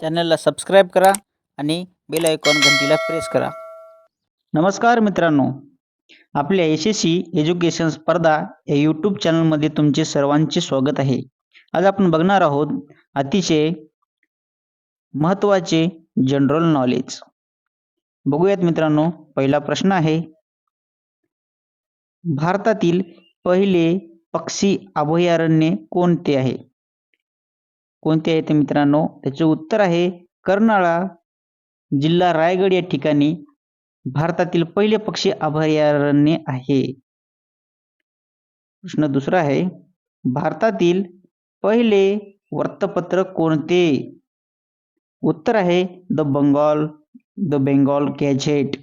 चॅनलला सबस्क्राईब करा आणि बेल आयकॉन घंटीला प्रेस करा. नमस्कार मित्रांनो. आपल्या एस एस सी एज्युकेशन स्पर्धा या यूट्यूब चॅनलमध्ये तुमचे सर्वांचे स्वागत आहे. आज आपण बघणार आहोत अतिशय महत्त्वाचे जनरल नॉलेज बघूयात मित्रांनो पहिला प्रश्न आहे. भारतातील पहिले पक्षी अभयारण्य कोणते आहे? कोणते आहे ते मित्रांनो? त्याचे उत्तर आहे कर्नाळा जिल्हा रायगड या ठिकाणी भारतातील पहिले पक्षी अभयारण्य आहे. प्रश्न दुसरा आहे भारतातील पहिले वृत्तपत्र कोणते? उत्तर आहे the Bengal the Bengal Gazette.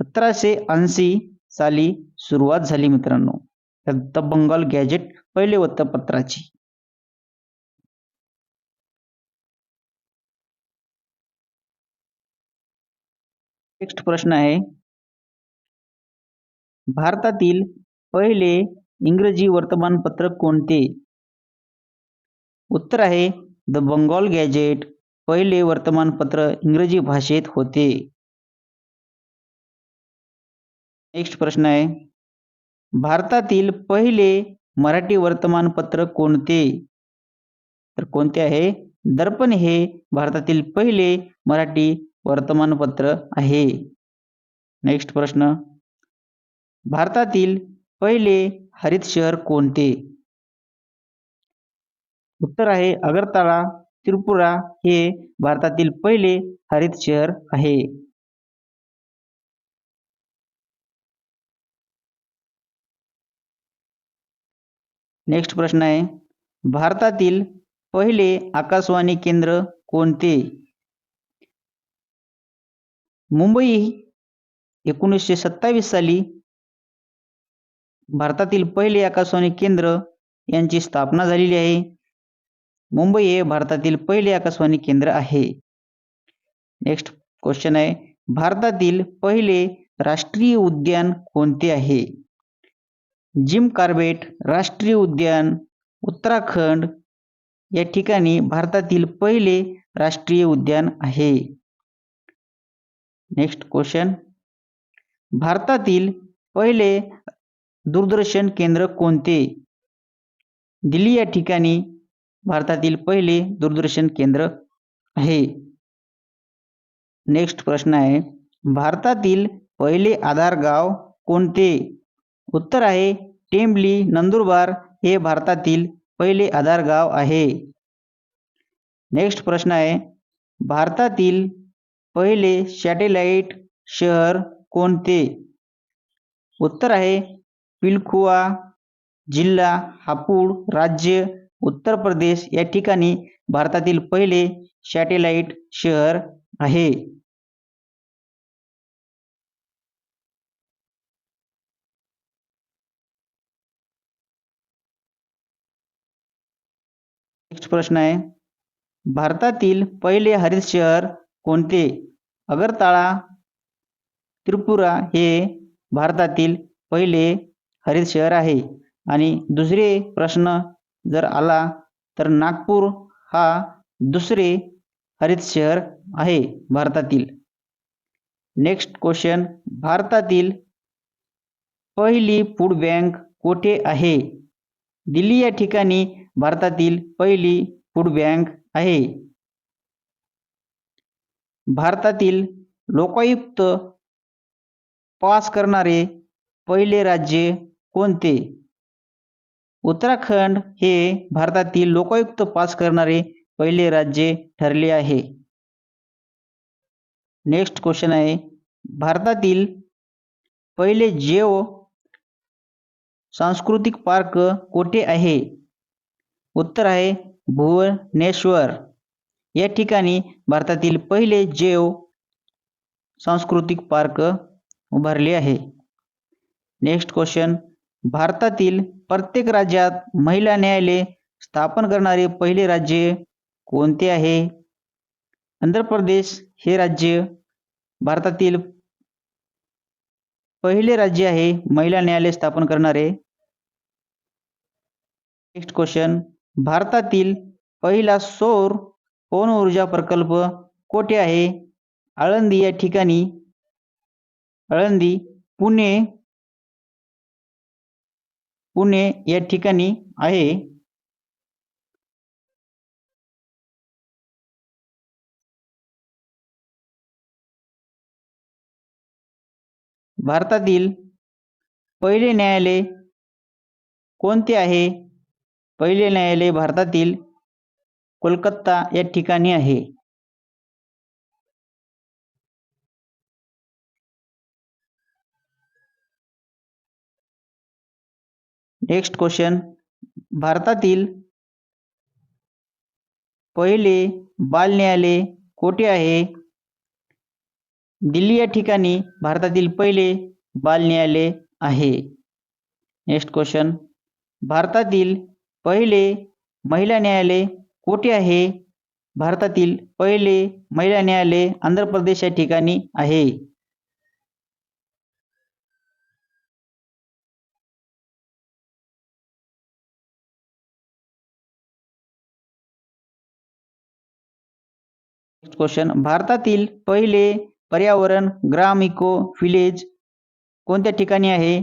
सतराशे ऐंशी साली सुरुवात झाली मित्रांनो. द बंगाल गॅझेट पहिले वृत्तपत्राची. नेक्स्ट प्रश्न आहे. भारतातील पहिले इंग्रजी वर्तमानपत्र कोणते? उत्तर आहे द बंगाल गॅजेट पहिले वर्तमानपत्र इंग्रजी भाषेत होते. नेक्स्ट प्रश्न आहे भारतातील पहिले मराठी वर्तमानपत्र कोणते? तर कोणते आहे? दर्पण हे भारतातील पहिले मराठी वर्तमानपत्र आहे. नेक्स्ट प्रश्न. भारतातील पहिले हरित शहर कोणते? उत्तर आहे अगरतळा त्रिपुरा हे भारतातील पहिले हरित शहर आहे. नेक्स्ट प्रश्न आहे. भारतातील पहिले आकाशवाणी केंद्र कोणते? मुंबई एकोणीसशे सत्तावीस साली भारतातील पहिले आकाशवाणी केंद्र यांची स्थापना झालेली आहे. मुंबई हे भारतातील पहिले आकाशवाणी केंद्र आहे. नेक्स्ट क्वेश्चन आहे. भारतातील पहिले राष्ट्रीय उद्यान कोणते आहे? जिम कार्बेट राष्ट्रीय उद्यान उत्तराखंड या ठिकाणी भारतातील पहिले राष्ट्रीय उद्यान आहे. नेक्स्ट क्वेश्चन भारतातील पहिले दूरदर्शन केंद्र कोणते? दिल्ली या ठिकाणी भारतातील पहिले दूरदर्शन केंद्र आहे. नेक्स्ट प्रश्न आहे. भारतातील पहिले आधार गाव कोणते? उत्तर आहे, टेंबली, नंदुरबार हे भारतातील पहिले आधार गाव आहे. नेक्स्ट प्रश्न आहे. भारतातील पहिले सॅटेलाइट शहर कोणते? उत्तर आहे पिलखुआ जिल्हा हापूड राज्य उत्तर प्रदेश. या ठिकाणी भारतातील पहिले सॅटेलाइट शहर आहे. नेक्स्ट प्रश्न आहे भारतातील पहिले हरित शहर कोणते? अगरताळा त्रिपुरा हे भारतातील पहिले हरित शहर आहे. आणि दुसरे प्रश्न जर आला तर नागपूर हा दुसरे हरित शहर आहे भारतातील. नेक्स्ट क्वेश्चन भारतातील पहिली फूड बँक कोठे आहे? दिल्ली या ठिकाणी भारतातील पहिली फूड बँक आहे. भारतातील लोकायुक्त पास करणारे पहिले राज्य कोणते? उत्तराखंड हे भारतातील लोकायुक्त पास करणारे पहिले राज्य ठरले आहे. नेक्स्ट क्वेश्चन आहे. भारतातील पहिले जेव सांस्कृतिक पार्क कोठे आहे? उत्तर आहे भुवनेश्वर. या ठिकाणी भारतातील पहिले जेव सांस्कृतिक पार्क उभारले आहे. नेक्स्ट क्वेश्चन भारतातील प्रत्येक राज्यात महिला न्यायालय स्थापन करणारे पहिले राज्य कोणते आहे? आंध्र प्रदेश हे राज्य भारतातील पहिले राज्य आहे महिला न्यायालय स्थापन करणारे. नेक्स्ट क्वेश्चन भारतातील पहिला सौर पवन ऊर्जा प्रकल्प कोठे आहे? आळंदी या ठिकाणी. आळंदी पुणे. पुणे या ठिकाणी आहे. भारतातील पहिले न्यायालय कोणते आहे? पहिले न्यायालय भारतातील कोलकाता या ठिकाणी आहे. नेक्स्ट क्वेश्चन भारतातील पहिले बाल न्यायालय कोठे आहे? दिल्ली या ठिकाणी भारतातील पहिले बाल न्यायालय आहे. नेक्स्ट क्वेश्चन भारतातील पहिले महिला न्यायालय कोठे आहे? भारतातील पहिले महिला न्यायालय आंध्र प्रदेश या ठिकाणी आहे. क्वेश्चन भारतातील पहिले पर्यावरण ग्राम इको विलेज कोणत्या ठिकाणी आहे?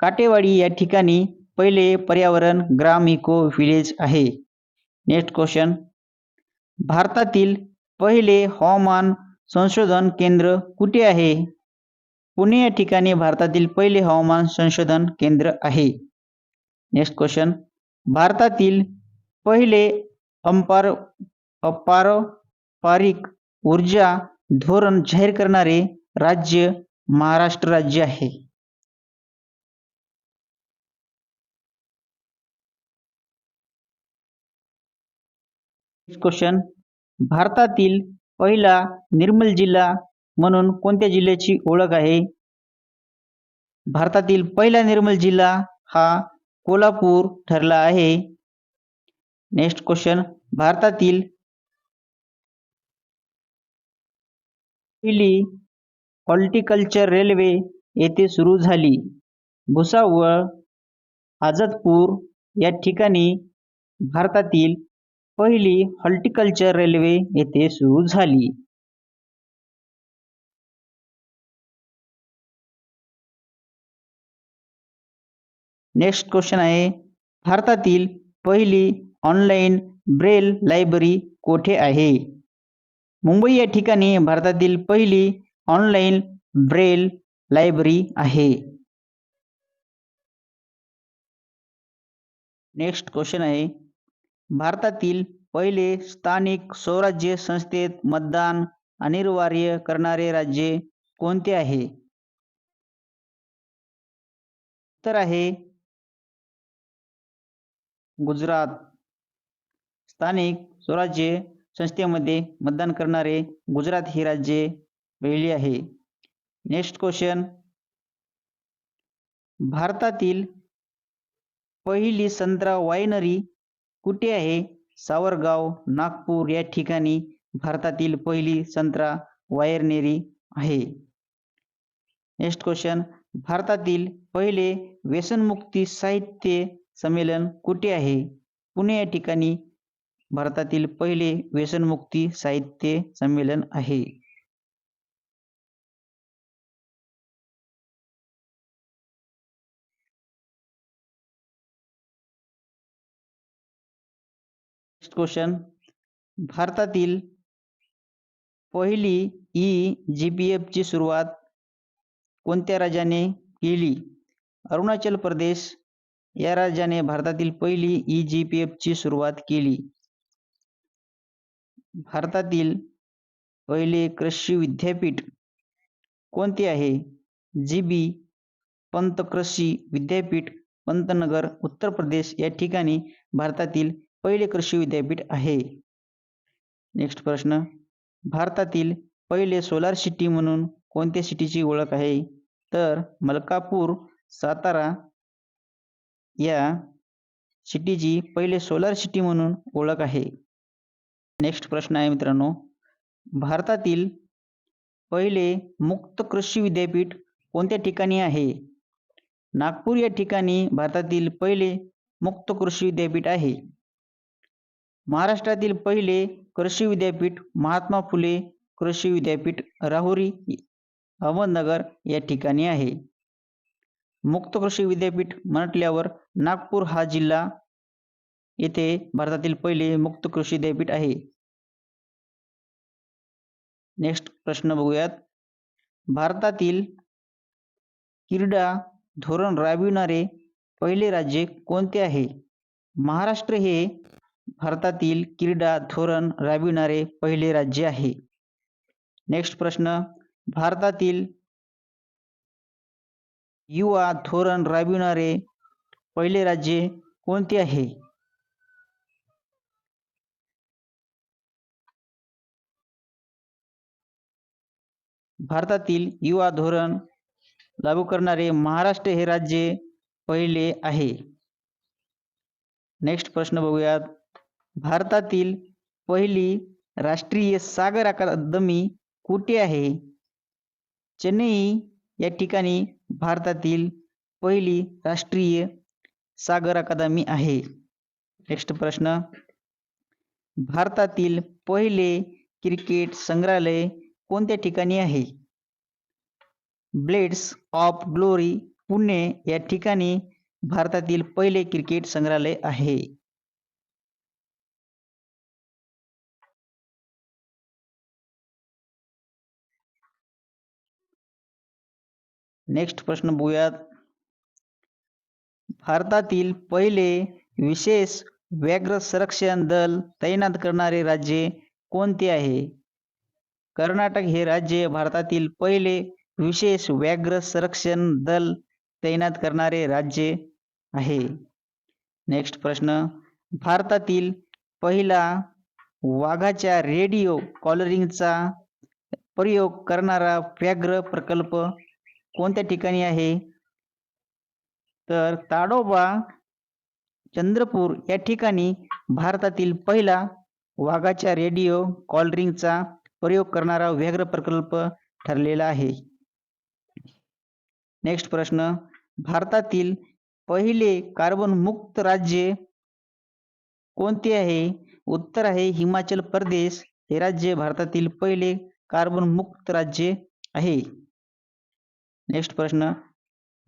काटेवाडी या ठिकाणी पहिले पर्यावरण ग्राम इको विलेज आहे. नेक्स्ट क्वेश्चन भारतातील पहिले हवामान संशोधन केंद्र कुठे आहे? पुणे या ठिकाणी भारतातील पहिले हवामान संशोधन केंद्र आहे. नेक्स्ट क्वेश्चन भारतातील पहिले अंपार अपारंपरिक ऊर्जा धोरण जाहीर करणारे राज्य महाराष्ट्र राज्य आहे. क्वेश्चन भारतातील पहिला निर्मल जिल्हा म्हणून कोणत्या जिल्ह्याची ओळख आहे? भारतातील पहिला निर्मल जिल्हा हा कोल्हापूर ठरला आहे. नेक्स्ट क्वेश्चन भारतातील पहिली हॉर्टिकल्चर रेल्वे येथे सुरू झाली. भुसावळ आझादपूर या ठिकाणी भारतातील पहिली हॉर्टिकल्चर रेल्वे येथे सुरू झाली. नेक्स्ट क्वेश्चन आहे भारतातील पहिली ऑनलाईन ब्रेल लायब्ररी कोठे आहे? मुंबई या ठिकाणी भारतातील पहिली ऑनलाईन ब्रेल लायब्ररी आहे. नेक्स्ट क्वेश्चन आहे भारतातील पहिले स्थानिक स्वराज्य संस्थेत मतदान अनिवार्य करणारे राज्य कोणते आहे? तर आहे गुजरात. स्थानिक स्वराज्य संस्थेमध्ये मतदान करणारे गुजरात ही राज्ये पहिले आहे. नेक्स्ट क्वेश्चन भारतातील पहिली संत्रा वायनरी कुठे आहे? सावरगाव नागपूर या ठिकाणी भारतातील पहिली संत्रा वायरनेरी आहे. नेक्स्ट क्वेश्चन भारतातील पहिले व्यसनमुक्ती साहित्य संमेलन कुठे आहे? पुणे या ठिकाणी भारतातील पहिले व्यसनमुक्ती साहित्य संमेलन आहे. क्वेश्चन. भारतातील पहिली ई जी पी एफची सुरुवात कोणत्या राज्याने केली? अरुणाचल प्रदेश या राज्याने भारतातील पहिली ई जी पी एफची सुरुवात केली. भारतातील पहिले कृषी विद्यापीठ कोणते आहे? जी बी पंत कृषी विद्यापीठ, पंतनगर, उत्तर प्रदेश या ठिकाणी भारतातील पहिले कृषी विद्यापीठ आहे. नेक्स्ट प्रश्न. भारतातील पहिले सोलार सिटी म्हणून कोणत्या सिटीची ओळख आहे? तर मलकापूर सातारा या सिटीची पहिले सोलार सिटी म्हणून ओळख आहे. नेक्स्ट प्रश्न आहे मित्रांनो. भारतातील पहिले मुक्त कृषी विद्यापीठ कोणत्या ठिकाणी आहे? नागपूर या ठिकाणी भारतातील पहिले मुक्त कृषी विद्यापीठ आहे. महाराष्ट्रातील पहिले कृषी विद्यापीठ महात्मा फुले कृषी विद्यापीठ राहुरी अहमदनगर या ठिकाणी आहे. मुक्त कृषी विद्यापीठ म्हटल्यावर नागपूर हा जिल्हा येथे भारतातील पहिले मुक्त कृषी विद्यापीठ आहे. नेक्स्ट प्रश्न बघूयात. भारतातील क्रीडा धोरण राबविणारे पहिले राज्य कोणते आहे? महाराष्ट्र हे भारतातील क्रीडा धोरण राबविणारे पहिले राज्य आहे. नेक्स्ट प्रश्न. भारतातील युवा धोरण राबविणारे पहिले राज्य कोणते आहे? भारतातील युवा धोरण लागू करणारे महाराष्ट्र हे राज्य पहिले आहे. नेक्स्ट प्रश्न बघूयात. भारतातील पहिली राष्ट्रीय सागर अकादमी कुठे आहे? चेन्नई. या ठिकाणी भारतातील पहिली राष्ट्रीय सागर अकादमी आहे. नेक्स्ट प्रश्न. भारतातील पहिले क्रिकेट संग्रहालय कोणत्या ठिकाणी आहे? Blades of Glory Pune. या ठिकाणी भारतातील पहिले क्रिकेट संग्रहालय आहे. नेक्स्ट प्रश्न बघूयात. भारतातील पहिले विशेष व्याघ्र संरक्षण दल तैनात करणारे राज्य कोणते आहे? कर्नाटक हे राज्य भारतातील पहिले विशेष व्याघ्र संरक्षण दल तैनात करणारे राज्य आहे. नेक्स्ट प्रश्न. भारतातील पहिला वाघाच्या रेडिओ कॉलरिंगचा प्रयोग करणारा व्याघ्र प्रकल्प कोणत्या ठिकाणी आहे? तर ताडोबा चंद्रपूर या ठिकाणी भारतातील पहिला वाघाच्या रेडिओ कॉलरिंगचा प्रयोग करणारा व्याघ्र प्रकल्प ठरलेला आहे. नेक्स्ट प्रश्न. भारतातील पहिले कार्बन मुक्त राज्य कोणते आहे? उत्तर आहे हिमाचल प्रदेश. हे राज्य भारतातील पहिले कार्बन मुक्त राज्य आहे. नेक्स्ट प्रश्न.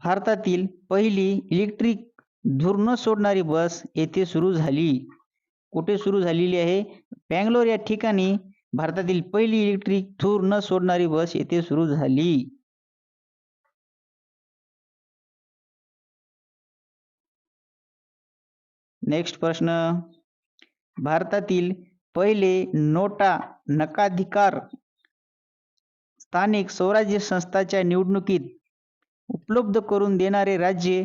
भारतातील पहिली इलेक्ट्रिक धूर न सोडणारी बस येथे सुरू झाली. कुठे सुरू झालेली आहे? बँगलोर या ठिकाणी भारतातील पहिली इलेक्ट्रिक धूर न सोडणारी बस येथे सुरू झाली. नेक्स्ट प्रश्न. भारतातील पहिले नोटा नकाधिकार स्थानिक स्वराज्य संस्थाच्या निवडणुकीत उपलब्ध करून देणारे राज्य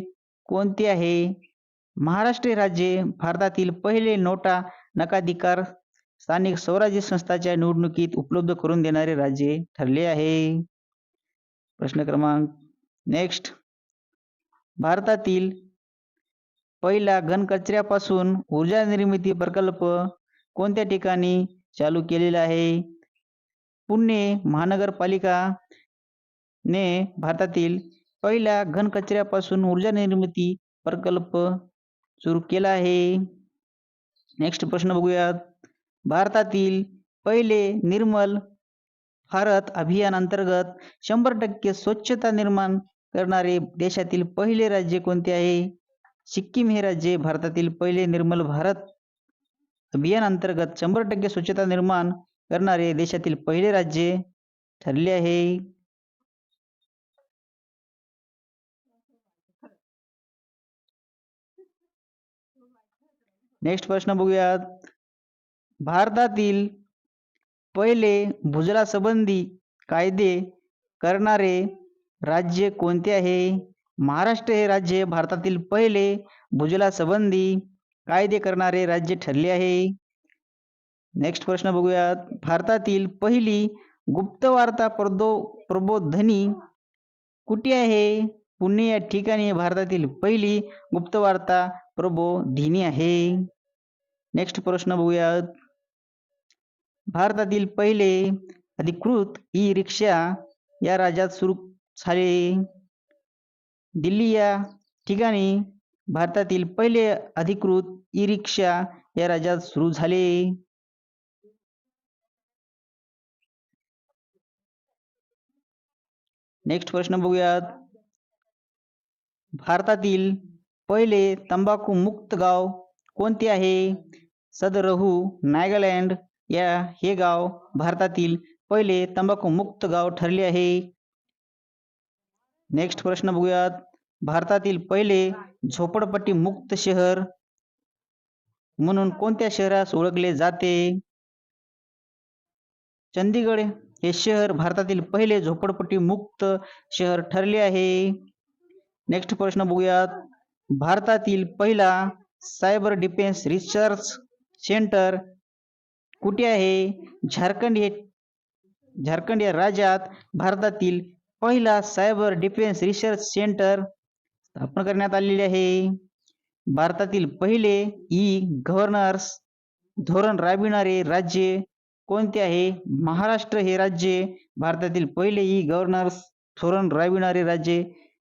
कोणते आहे? महाराष्ट्र राज्य भारतातील पहिले नोटा नकाधिकार स्थानिक स्वराज्य संस्थाच्या निवडणुकीत उपलब्ध करून देणारे राज्य ठरले आहे. प्रश्न क्रमांक नेक्स्ट भारतातील पहिला घनकचऱ्यापासून ऊर्जा निर्मिती प्रकल्प कोणत्या ठिकाणी चालू केलेला आहे? पुणे महानगरपालिका ने भारतातील पहिला घनकचऱ्यापासून ऊर्जा निर्मिती प्रकल्प सुरू आहे. नेक्स्ट प्रश्न बघूयात. भारतातील पहिले निर्मल भारत अभियान अंतर्गत शंभर टक्के स्वच्छता निर्माण करणारे देशातील पहिले राज्य आहे? सिक्कीम हे राज्य भारतातील पहिले निर्मल भारत अभियान अंतर्गत शंभर टक्के स्वच्छता निर्माण करणारे देशातील पहिले राज्य ठरले आहे. नेक्स्ट प्रश्न बघूयात. भारतातील पहिले भूजला संबंधी कायदे करणारे राज्य कोणते आहे? महाराष्ट्र हे राज्य भारतातील पहिले भूजला संबंधी कायदे करणारे राज्य ठरले आहे. नेक्स्ट प्रश्न बघूयात. भारतातील पहिली गुप्तवार्ता प्रदो प्रबोधनी कुठे आहे? पुणे या ठिकाणी भारतातील पहिली गुप्तवार्ता प्रबोधिनी आहे. नेक्स्ट प्रश्न बघूयात. भारतातील पहिले अधिकृत ई रिक्षा या राज्यात सुरू झाले. दिल्ली या ठिकाणी भारतातील पहिले अधिकृत ई रिक्षा या राज्यात सुरू झाले. नेक्स्ट प्रश्न बघूयात. भारतातील पहिले तंबाखू मुक्त गाव कोणते आहे? सदरहू नागालँड या हे गाव भारतातील पहिले तंबाखू मुक्त गाव ठरले आहे. नेक्स्ट प्रश्न बघूयात. भारतातील पहिले झोपडपट्टी मुक्त शहर म्हणून कोणत्या शहरास ओळखले जाते? चंदीगड हे शहर भारतातील पहिले झोपडपट्टी मुक्त शहर ठरले आहे. नेक्स्ट प्रश्न बघूयात. भारतातील पहिला सायबर डिफेन्स रिसर्च सेंटर कुठे आहे? झारखंड हे झारखंड या राज्यात भारतातील पहिला सायबर डिफेन्स रिसर्च सेंटर स्थापन करण्यात आलेले आहे. भारतातील पहिले ई गव्हर्नर्स धोरण राबविणारे राज्य कोणते आहे? महाराष्ट्र हे राज्य भारतातील पहिले ई गव्हर्नर्स धोरण राबविणारे राज्य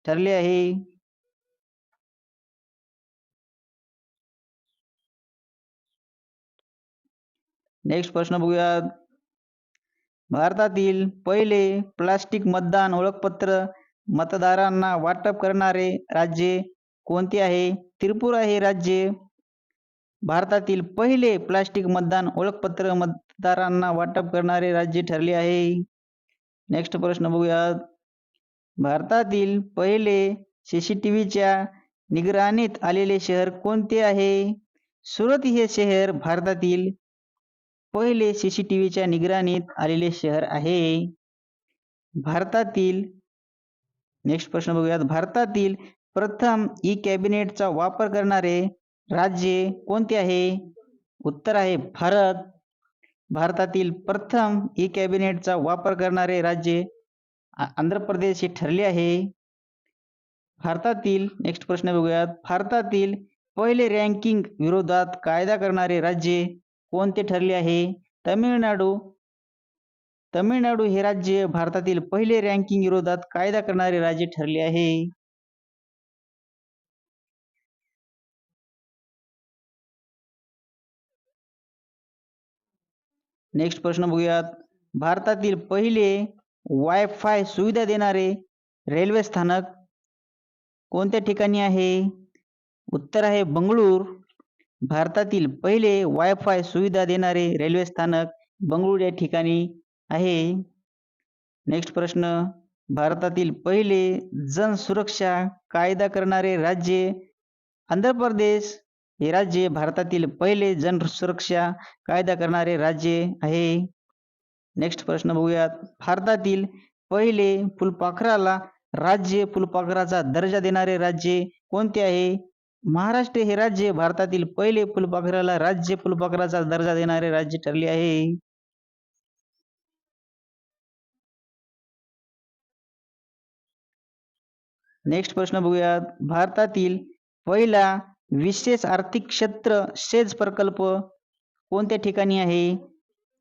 ठरले आहे. नेक्स्ट प्रश्न बघूयात. भारतातील पहिले प्लास्टिक मतदान ओळखपत्र मतदारांना वाटप करणारे राज्य कोणते आहे? त्रिपुरा हे राज्य भारतातील पहिले प्लास्टिक मतदान ओळखपत्र मतदारांना वाटप करणारे राज्य ठरले आहे. नेक्स्ट प्रश्न बघूयात भारतातील पहिले सीसीटीव्हीच्या निगराणीत आलेले शहर कोणते आहे? सुरत हे शहर भारतातील पहिले सीसीटीव्हीच्या निगराणीत आलेले शहर आहे. भारतातील नेक्स्ट प्रश्न बघूयात. भारतातील प्रथम ई कॅबिनेटचा वापर करणारे राज्य कोणते आहे? उत्तर आहे भारत. भारतातील प्रथम ई कॅबिनेटचा वापर करणारे राज्य आंध्र प्रदेश हे ठरले आहे. भारतातील नेक्स्ट प्रश्न बघूयात. भारतातील पहिले रँकिंग विरोधात कायदा करणारे राज्य कोणते ठरले आहे? तमिळनाडू. तमिळनाडू हे राज्य भारतातील पहिले रँकिंग विरोधात कायदा करणारे राज्य ठरले आहे. नेक्स्ट प्रश्न बघूयात. भारतातील पहिले वायफाय सुविधा देणारे रेल्वे स्थानक कोणत्या ठिकाणी आहे? उत्तर आहे बंगळूर. भारतातील पहिले वायफाय सुविधा देणारे रेल्वे स्थानक बंगळूर या ठिकाणी आहे. नेक्स्ट प्रश्न. भारतातील पहिले जन सुरक्षा कायदा करणारे राज्य आंध्र प्रदेश हे राज्य भारतातील पहिले जन सुरक्षा कायदा करणारे राज्य आहे. नेक्स्ट प्रश्न बघूयात. भारतातील पहिले फुलपाखराला राज्य फुलपाखराचा दर्जा देणारे राज्य कोणते आहे? महाराष्ट्र हे राज्य भारतातील पहिले फुलपाखराला राज्य फुलपाखराचा दर्जा देणारे राज्य ठरले आहे. नेक्स्ट प्रश्न बघूयात. भारतातील पहिला विशेष आर्थिक क्षेत्र सेज प्रकल्प कोणत्या ठिकाणी आहे?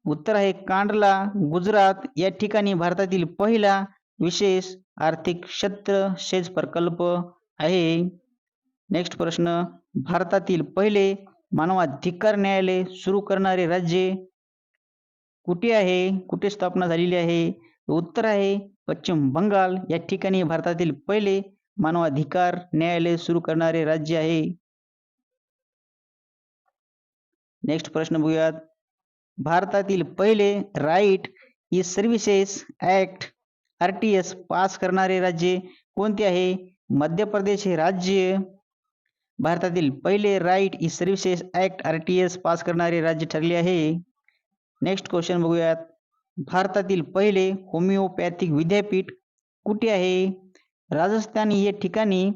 उत्तर आहे कांडला गुजरात. या ठिकाणी भारतातील पहिला विशेष आर्थिक क्षेत्र सेज प्रकल्प आहे. नेक्स्ट प्रश्न. भारतातील पहिले मानवाधिकार न्यायालय सुरू करणारे राज्य कुठे आहे? कुठे स्थापना झालेली आहे? उत्तर आहे पश्चिम बंगाल. या ठिकाणी भारतातील पहिले मानवाधिकार न्यायालय सुरू करणारे राज्य आहे. नेक्स्ट प्रश्न बघूयात. भारतातील पहिले right e services act R T S pass करणारे राज्य कोणते आहे? मध्य प्रदेश हे राज्य. भारतातील पहिले right e services act R T S pass करणारे राज्य ठरले आहे. नेक्स्ट क्वेश्चन बघूयात. भारतातील पहिले होमिओपॅथिक विद्यापीठ कुठे आहे? राजस्थान या ठिकाणी.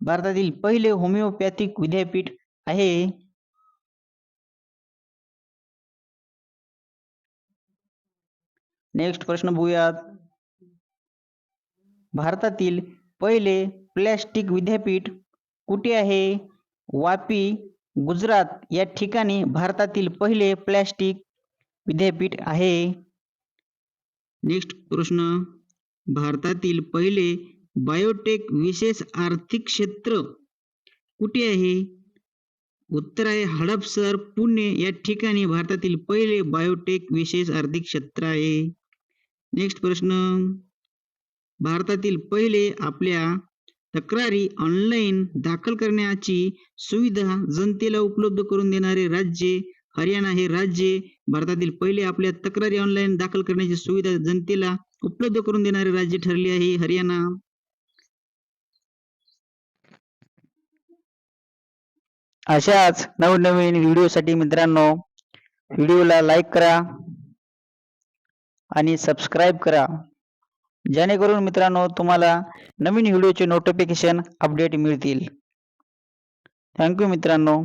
भारतातील पहिले होमिओपॅथिक विद्यापीठ आहे. नेक्स्ट प्रश्न बघूयात. भारतातील पहिले प्लॅस्टिक विद्यापीठ कुठे आहे? वापी गुजरात या ठिकाणी भारतातील पहिले प्लॅस्टिक विद्यापीठ आहे. नेक्स्ट प्रश्न. भारतातील पहिले बायोटेक विशेष आर्थिक क्षेत्र कुठे आहे? उत्तर आहे हडपसर पुणे या ठिकाणी भारतातील पहिले बायोटेक विशेष आर्थिक क्षेत्र आहे. नेक्स्ट प्रश्न. भारतातील पहिले आपल्या तक्रारी ऑनलाईन दाखल करण्याची सुविधा जनतेला उपलब्ध करून देणारे राज्य हरियाणा हे राज्य भारतातील पहिले आपल्या तक्रारी ऑनलाईन दाखल करण्याची सुविधा जनतेला उपलब्ध करून देणारे राज्य ठरले आहे हरियाणा. अशाच नवनवीन व्हिडिओसाठी मित्रांनो व्हिडिओला लाईक करा. आणि सबस्क्राईब करा. जेणेकरून मित्रांनो तुम्हाला नवीन व्हिडिओचे नोटिफिकेशन अपडेट मिळतील. थँक्यू मित्रांनो.